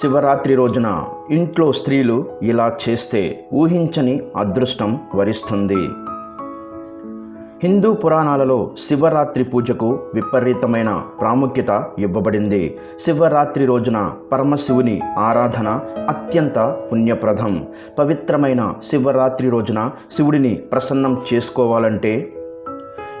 శివరాత్రి రోజున ఇంట్లో స్త్రీలు ఇలా చేస్తే ఊహించని అదృష్టం వరిస్తుంది. హిందూ పురాణాలలో శివరాత్రి పూజకు విపరీతమైన ప్రాముఖ్యత ఇవ్వబడింది. శివరాత్రి రోజున పరమశివుని ఆరాధన అత్యంత పుణ్యప్రదం. పవిత్రమైన శివరాత్రి రోజున శివుడిని ప్రసన్నం చేసుకోవాలంటే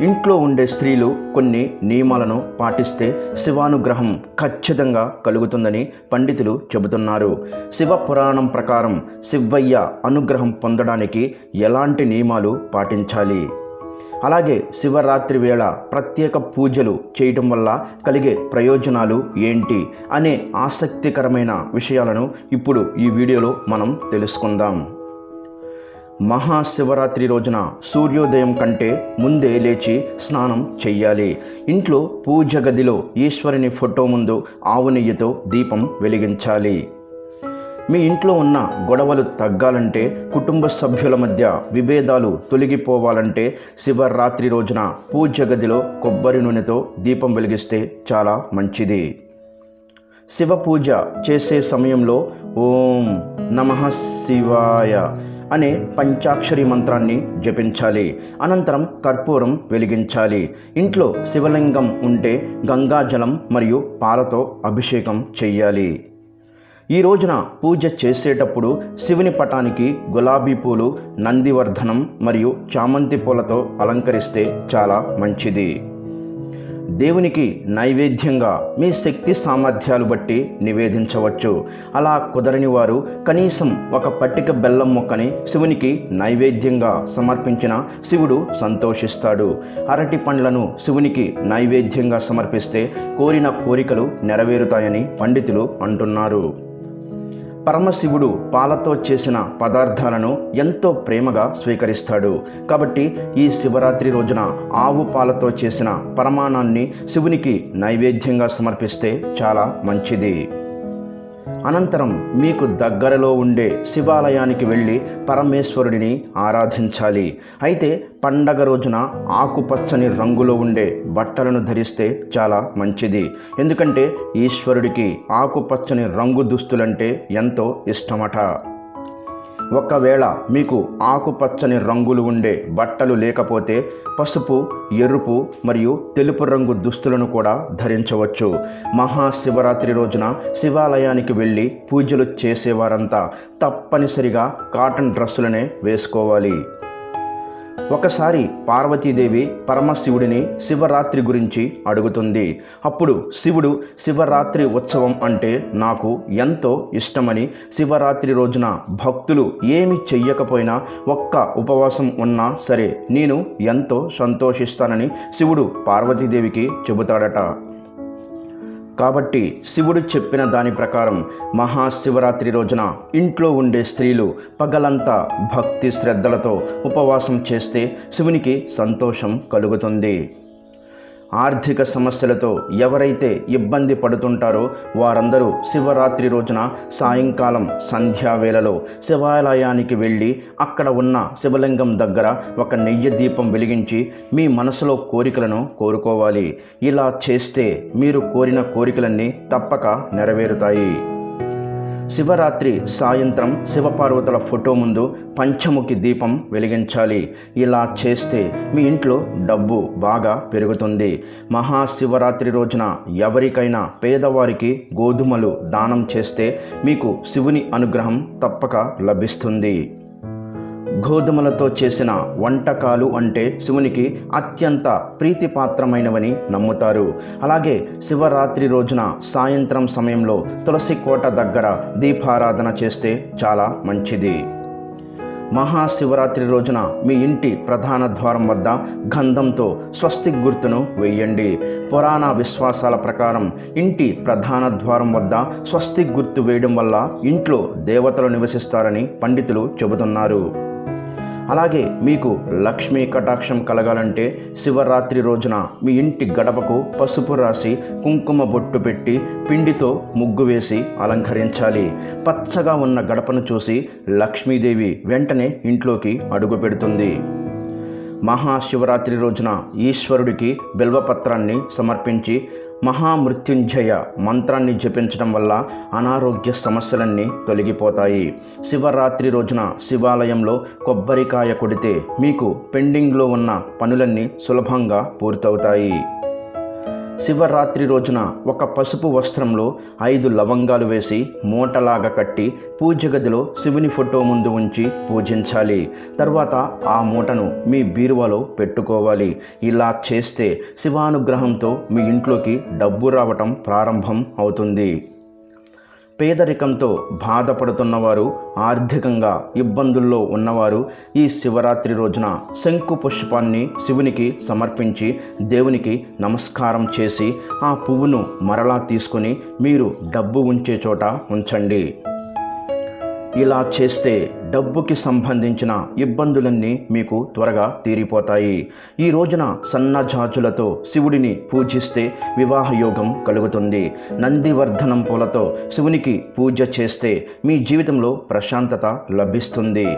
ఇంట్లో ఉండే స్త్రీలు కొన్ని నియమాలను పాటిస్తే శివానుగ్రహం ఖచ్చితంగా కలుగుతుందని పండితులు చెబుతున్నారు. శివ పురాణం ప్రకారం శివయ్య అనుగ్రహం పొందడానికి ఎలాంటి నియమాలు పాటించాలి? అలాగే శివరాత్రి వేళ ప్రత్యేక పూజలు చేయటం వల్ల కలిగే ప్రయోజనాలు ఏంటి? అనే ఆసక్తికరమైన విషయాలను ఇప్పుడు ఈ వీడియోలో మనం తెలుసుకుందాం. మహాశివరాత్రి రోజున సూర్యోదయం కంటే ముందే లేచి స్నానం చెయ్యాలి. ఇంట్లో పూజ గదిలో ఈశ్వరుని ఫోటో ముందు ఆవు నెయ్యితో దీపం వెలిగించాలి. మీ ఇంట్లో ఉన్న గొడవలు తగ్గాలంటే కుటుంబ సభ్యుల మధ్య విభేదాలు తొలగిపోవాలంటే శివరాత్రి రోజున పూజ గదిలో కొబ్బరి నూనెతో దీపం వెలిగిస్తే చాలా మంచిది. శివ పూజ చేసే సమయంలో ఓం నమ శివాయ. అనే పంచాక్షరి మంత్రాన్ని జపించాలి. అనంతరం కర్పూరం వెలిగించాలి. ఇంట్లో శివలింగం ఉంటే గంగాజలం మరియు పాలతో అభిషేకం చెయ్యాలి. ఈ రోజున పూజ చేసేటప్పుడు శివుని పటానికి గులాబీ పూలు నందివర్ధనం మరియు చామంతి పూలతో అలంకరిస్తే చాలా మంచిది. దేవునికి నైవేద్యంగా మీ శక్తి సామర్థ్యాలు బట్టి నివేదించవచ్చు. అలా కుదరని వారు కనీసం ఒక పట్టిక బెల్లం మొక్కని శివునికి నైవేద్యంగా సమర్పించిన శివుడు సంతోషిస్తాడు. అరటి పండ్లను శివునికి నైవేద్యంగా సమర్పిస్తే కోరిన కోరికలు నెరవేరుతాయని పండితులు అంటున్నారు. పరమశివుడు పాలతో చేసిన పదార్థాలను ఎంతో ప్రేమగా స్వీకరిస్తాడు. కాబట్టి ఈ శివరాత్రి రోజున ఆవు పాలతో చేసిన పరమాణాన్ని శివునికి నైవేద్యంగా సమర్పిస్తే చాలా మంచిది. అనంతరం మీకు దగ్గరలో ఉండే శివాలయానికి వెళ్ళి పరమేశ్వరుడిని ఆరాధించాలి. అయితే పండగ రోజున ఆకుపచ్చని రంగులో ఉండే బట్టలను ధరిస్తే చాలా మంచిది. ఎందుకంటే ఈశ్వరుడికి ఆకుపచ్చని రంగు దుస్తులంటే ఎంతో ఇష్టమట. ఒకవేళ మీకు ఆకుపచ్చని రంగులు ఉండే బట్టలు లేకపోతే పసుపు ఎరుపు మరియు తెలుపు రంగు దుస్తులను కూడా ధరించవచ్చు. మహాశివరాత్రి రోజున శివాలయానికి వెళ్ళి పూజలు చేసేవారంతా తప్పనిసరిగా కాటన్ డ్రెస్సులనే వేసుకోవాలి. ఒకసారి పార్వతీదేవి పరమశివుడిని శివరాత్రి గురించి అడుగుతుంది. అప్పుడు శివుడు శివరాత్రి ఉత్సవం అంటే నాకు ఎంతో ఇష్టమని శివరాత్రి రోజున భక్తులు ఏమి చెయ్యకపోయినా ఒక్క ఉపవాసం ఉన్నా సరే నేను ఎంతో సంతోషిస్తానని శివుడు పార్వతీదేవికి చెబుతాడట. కాబట్టి శివుడు చెప్పిన దాని ప్రకారం మహాశివరాత్రి రోజున ఇంట్లో ఉండే స్త్రీలు పగలంతా భక్తి శ్రద్ధలతో ఉపవాసం చేస్తే శివునికి సంతోషం కలుగుతుంది. ఆర్థిక సమస్యలతో ఎవరైతే ఇబ్బంది పడుతుంటారో వారందరూ శివరాత్రి రోజున సాయంకాలం సంధ్యావేళలో శివాలయానికి వెళ్ళి అక్కడ ఉన్న శివలింగం దగ్గర ఒక నెయ్యి దీపం వెలిగించి మీ మనసులో కోరికలను కోరుకోవాలి. ఇలా చేస్తే మీరు కోరిన కోరికలన్నీ తప్పక నెరవేరుతాయి. శివరాత్రి సాయంత్రం శివపార్వతుల ఫోటో ముందు పంచముఖి దీపం వెలిగించాలి. ఇలా చేస్తే మీ ఇంట్లో డబ్బు బాగా పెరుగుతుంది. మహాశివరాత్రి రోజున ఎవరికైనా పేదవారికి గోధుమలు దానం చేస్తే మీకు శివుని అనుగ్రహం తప్పక లభిస్తుంది. గోధుమలతో చేసిన వంటకాలు అంటే శివునికి అత్యంత ప్రీతిపాత్రమైనవని నమ్ముతారు. అలాగే శివరాత్రి రోజున సాయంత్రం సమయంలో తులసి కోట దగ్గర దీపారాధన చేస్తే చాలా మంచిది. మహాశివరాత్రి రోజున మీ ఇంటి ప్రధాన ద్వారం వద్ద గంధంతో స్వస్తిక్ గుర్తును వేయండి. పురాణ విశ్వాసాల ప్రకారం ఇంటి ప్రధాన ద్వారం వద్ద స్వస్తిక్ గుర్తు వేయడం వల్ల ఇంట్లో దేవతలు నివసిస్తారని పండితులు చెబుతున్నారు. అలాగే మీకు లక్ష్మీ కటాక్షం కలగాలంటే శివరాత్రి రోజున మీ ఇంటి గడపకు పసుపు రాసి కుంకుమ బొట్టు పెట్టి పిండితో ముగ్గు వేసి అలంకరించాలి. పచ్చగా ఉన్న గడపను చూసి లక్ష్మీదేవి వెంటనే ఇంట్లోకి అడుగు పెడుతుంది. మహాశివరాత్రి రోజున ఈశ్వరుడికి బిల్వపత్రాన్ని సమర్పించి మహామృత్యుంజయ మంత్రాన్ని జపించడం వల్ల అనారోగ్య సమస్యలన్నీ తొలగిపోతాయి. శివరాత్రి రోజున శివాలయంలో కొబ్బరికాయ కొడితే మీకు పెండింగ్లో ఉన్న పనులన్నీ సులభంగా పూర్తవుతాయి. శివరాత్రి రోజున ఒక పసుపు వస్త్రంలో ఐదు లవంగాలు వేసి మూటలాగా కట్టి పూజ గదిలో శివుని ఫోటో ముందు ఉంచి పూజించాలి. తర్వాత ఆ మూటను మీ బీరువాలో పెట్టుకోవాలి. ఇలా చేస్తే శివానుగ్రహంతో మీ ఇంట్లోకి డబ్బు రావటం ప్రారంభం అవుతుంది. పేదరికంతో బాధపడుతున్నవారు ఆర్థికంగా ఇబ్బందుల్లో ఉన్నవారు ఈ శివరాత్రి రోజున శంకు పుష్పాన్ని శివునికి సమర్పించి దేవునికి నమస్కారం చేసి ఆ పువ్వును మరలా తీసుకొని మీరు డబ్బు ఉంచే చోట ఉంచండి. ఇలా చేస్తే డబ్బుకి సంబంధించిన ఇబ్బందులన్నీ మీకు త్వరగా తీరిపోతాయి. ఈ రోజున సన్నజాజులతో శివుడిని పూజిస్తే వివాహ యోగం కలుగుతుంది. నందివర్ధనం పూలతో శివునికి పూజ చేస్తే మీ జీవితంలో ప్రశాంతత లభిస్తుంది.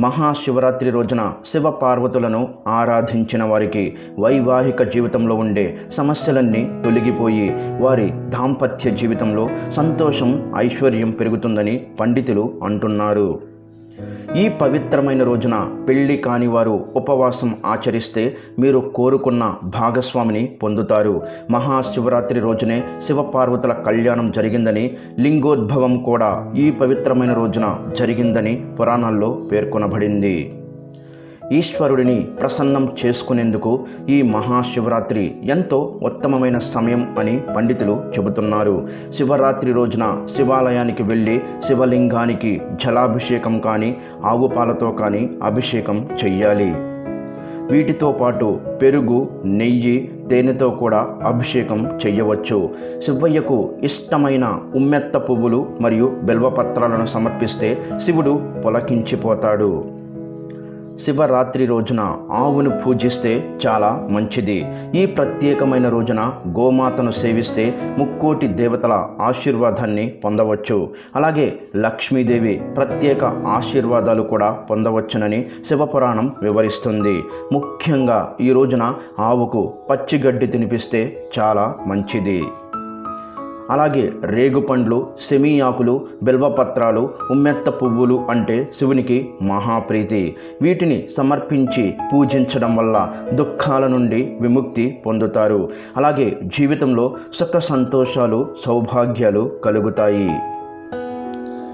మహాశివరాత్రి రోజున శివ పార్వతులను ఆరాధించిన వారికి వైవాహిక జీవితంలో ఉండే సమస్యలన్నీ తొలగిపోయి వారి దాంపత్య జీవితంలో సంతోషం ఐశ్వర్యం పెరుగుతుందని పండితులు అంటున్నారు. ఈ పవిత్రమైన రోజున పెళ్ళి కాని వారు ఉపవాసం ఆచరిస్తే మీరు కోరుకున్న భాగస్వామిని పొందుతారు. మహాశివరాత్రి రోజునే శివపార్వతుల కళ్యాణం జరిగిందని లింగోద్భవం కూడా ఈ పవిత్రమైన రోజున జరిగిందని పురాణాల్లో పేర్కొనబడింది. ఈశ్వరుడిని ప్రసన్నం చేసుకునేందుకు ఈ మహాశివరాత్రి ఎంతో ఉత్తమమైన సమయం అని పండితులు చెబుతున్నారు. శివరాత్రి రోజున శివాలయానికి వెళ్ళి శివలింగానికి జలాభిషేకం కానీ ఆవుపాలతో కానీ అభిషేకం చెయ్యాలి. వీటితో పాటు పెరుగు నెయ్యి తేనెతో కూడా అభిషేకం చెయ్యవచ్చు. శివయ్యకు ఇష్టమైన ఉమ్మెత్త పువ్వులు మరియు బెల్వపత్రాలను సమర్పిస్తే శివుడు పులకించిపోతాడు. శివరాత్రి రోజున ఆవును పూజిస్తే చాలా మంచిది. ఈ ప్రత్యేకమైన రోజున గోమాతను సేవిస్తే ముక్కోటి దేవతల ఆశీర్వాదాన్ని పొందవచ్చు. అలాగే లక్ష్మీదేవి ప్రత్యేక ఆశీర్వాదాలు కూడా పొందవచ్చునని శివపురాణం వివరిస్తుంది. ముఖ్యంగా ఈ రోజున ఆవుకు పచ్చిగడ్డి తినిపిస్తే చాలా మంచిది. అలాగే రేగుపండ్లు సెమీ ఆకులు బిల్వపత్రాలు ఉమ్మెత్త పువ్వులు అంటే శివునికి మహాప్రీతి. వీటిని సమర్పించి పూజించడం వల్ల దుఃఖాల నుండి విముక్తి పొందుతారు. అలాగే జీవితంలో సుఖ సంతోషాలు సౌభాగ్యాలు కలుగుతాయి.